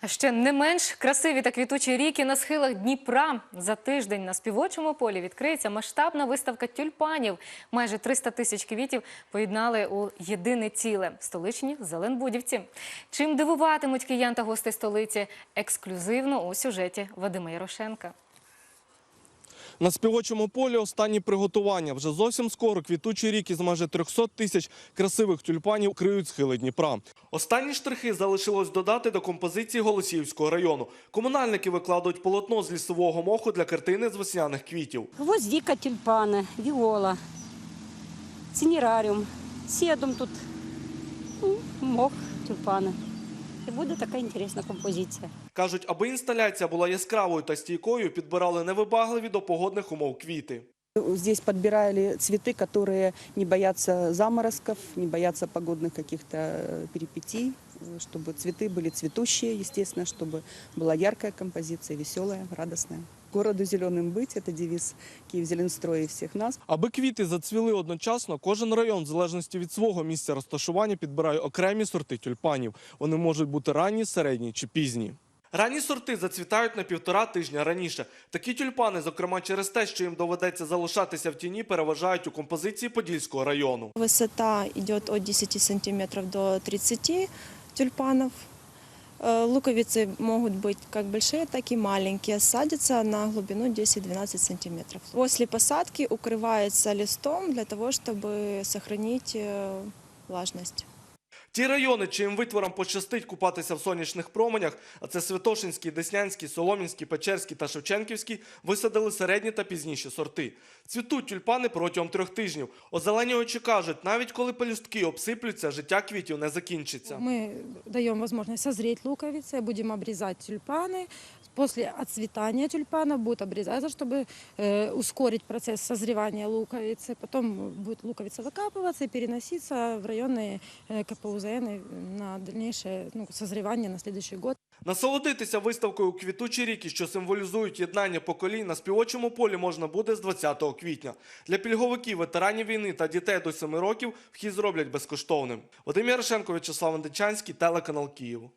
А ще не менш красиві та квітучі ріки на схилах Дніпра. За тиждень на співочому полі відкриється масштабна виставка тюльпанів. Майже 300 тисяч квітів поєднали у єдине ціле столичні Зеленбудівці. Чим дивуватимуть киян та гостей столиці? Ексклюзивно у сюжеті Вадима Ярошенка. На співочому полі останні приготування. Вже зовсім скоро квітучі ріки з майже 300 тисяч красивих тюльпанів криють схили Дніпра. Останні штрихи залишилось додати до композиції Голосіївського району. Комунальники викладуть полотно з лісового моху для картини з весняних квітів. Гвоздика, тюльпаны, виола, цинераріум, седум тут, ну, мох, тюльпани. І буде така інтересна композиція. Кажуть, аби інсталяція була яскравою та стійкою, підбирали невибагливі до погодних умов квіти. Здесь подбирали цветы, которые не боятся заморозков, не боятся погодных каких-то э, перипетий, э, чтобы цветы были цветущие, естественно, чтобы была яркая композиция, веселая, радостная. Городу зеленым быть – это девиз Киев-Зеленстроя и всех нас. Аби квіти зацвіли одночасно, кожен район, в залежності від свого місця розташування, підбирає окремі сорти тюльпанів. Вони можуть бути ранні, середні чи пізні. Ранні сорти зацвітають на півтора тижня раніше. Такі тюльпани, зокрема через те, що їм доведеться залишатися в тіні, переважають у композиції Подільського району. Высота идет от 10 сантиметров до 30 тюльпанов. Э, Луковицы могут быть как большие, так и маленькие. Садятся на глубину 10-12 сантиметров. После посадки укрывается листом для того, чтобы сохранить э, влажность. Ті райони, чиїм витворам пощастить купатися в сонячних променях, а це Святошинський, Деснянський, Соломінський, Печерський та Шевченківський, висадили середні та пізніші сорти. Цвітуть тюльпани протягом трьох тижнів. Озеленювачі кажуть, навіть коли пелюстки обсиплються, життя квітів не закінчиться. Мы даем возможность созреть луковицы, будем обрезать тюльпаны. После отцветания тюльпана будут обрезаться, чтобы э, ускорить процесс созревания луковицы. Потом будет луковица закапываться и переноситься в районы э, КПУЗН на дальнейшее ну, созревание на следующий год. Насолодитися виставкою квітучі ріки, що символізують єднання поколінь, на співочому полі можна буде з 20 квітня. Для пільговиків, ветеранів війни та дітей до 7 років вхід зроблять безкоштовним. Вадим Ярошенко, В'ячеслав Андичанський, телеканал Київ.